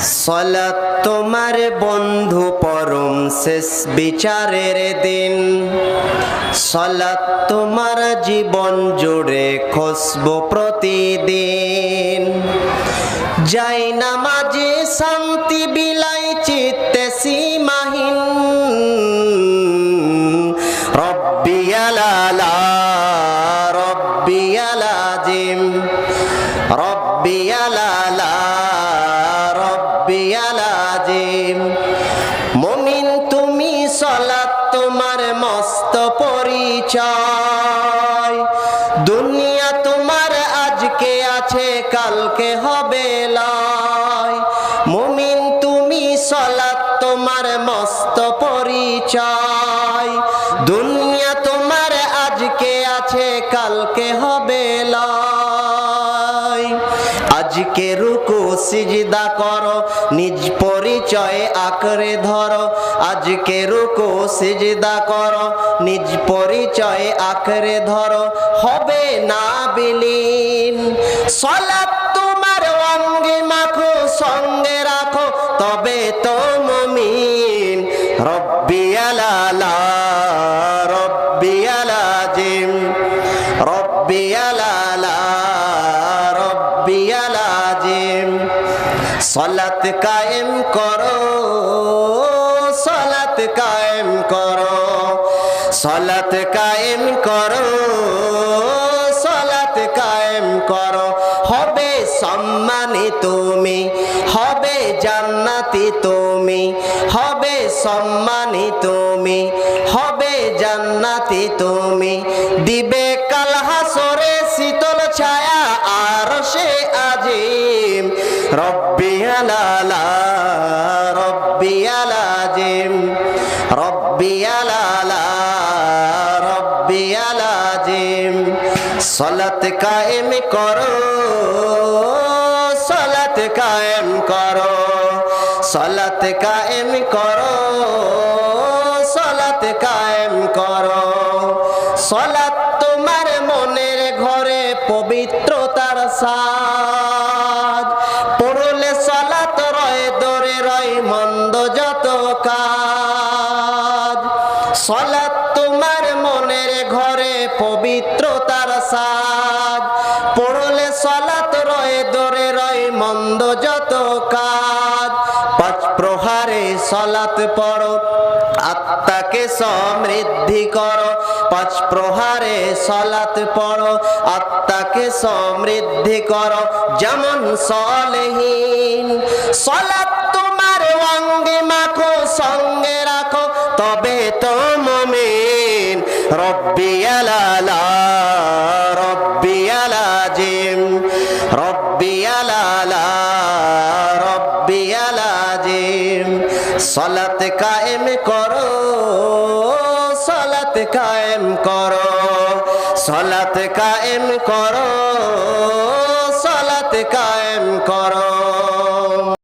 সলাত তোমার বন্ধু পরম শেষ বিচারের দিন। সলাত তোমার জীবন জুড়ে খসব প্রতিদিন। যাই নামাজে শান্তি বিলাই চিত্তে সীমাহীন। রব্বি আলালা, রব্বি আলাজিম দুনিয়া তোমার আজকে আছে, কালকে হবে লয়। মুমিন তুমি সলাত তোমার মস্ত পরিচয়। দুনিয়া তোমার আজকে আছে, কালকে হবে আজকে রুকু সিজদা করো, নিজ পরিচয় আঁকড়ে ধরো। আজকে রুকু সিজদা করো, নিজ পরিচয় আঁকড়ে ধরো। হবে না বিলীন, সলাৎ তোমার অঙ্গে মাখো, সঙ্গে রাখো, তবে তো মমিন। রব্বি সলাত কায়েম করো, সলাত কায়েম করো, সলাত কায়েম করো, সলাত কায়েম করো। হবে সম্মানী তুমি, হবে জান্নাতি তুমি, হবে সম্মানী তুমি, হবে জান্নাতি তুমি। দিবে কাল হাসরে শীতল ছায়া আর সে আজিম। রব্বি আলালা রব্বি আলাজিম রব্বি আলালা রব্বি আলাজিম সলাত কায়েম করো, সলাত কায়েম করো, সলাত কায়েম করো, সলাত কায়েম করো। সলাত তোমার মনের ঘরে পবিত্রতার মন্দ যত কাজ সলাত তোমার মনের ঘরে পবিত্রতার সাজ। পড়লে সলাত রয়, দরে রয় মন্দ যত কাজ। পাঁচ প্রহারে সলাত পড়ো, আত্মাকে সমৃদ্ধি করো। পাঁচ প্রহারে সলাত পড়ো, আত্মাকে সমৃদ্ধি করো। যেমন সলেহীন সলাত তোমার অঙ্গে মাখো, সঙ্গে রাখো, তবে তো মমিন রব্বি আলালা রব্বি আলাজিম রব্বি আলালা রব্বি আলাজিম সলাত কায়েম করো, সলাত কায়েম করো, সলাত কায়েম করো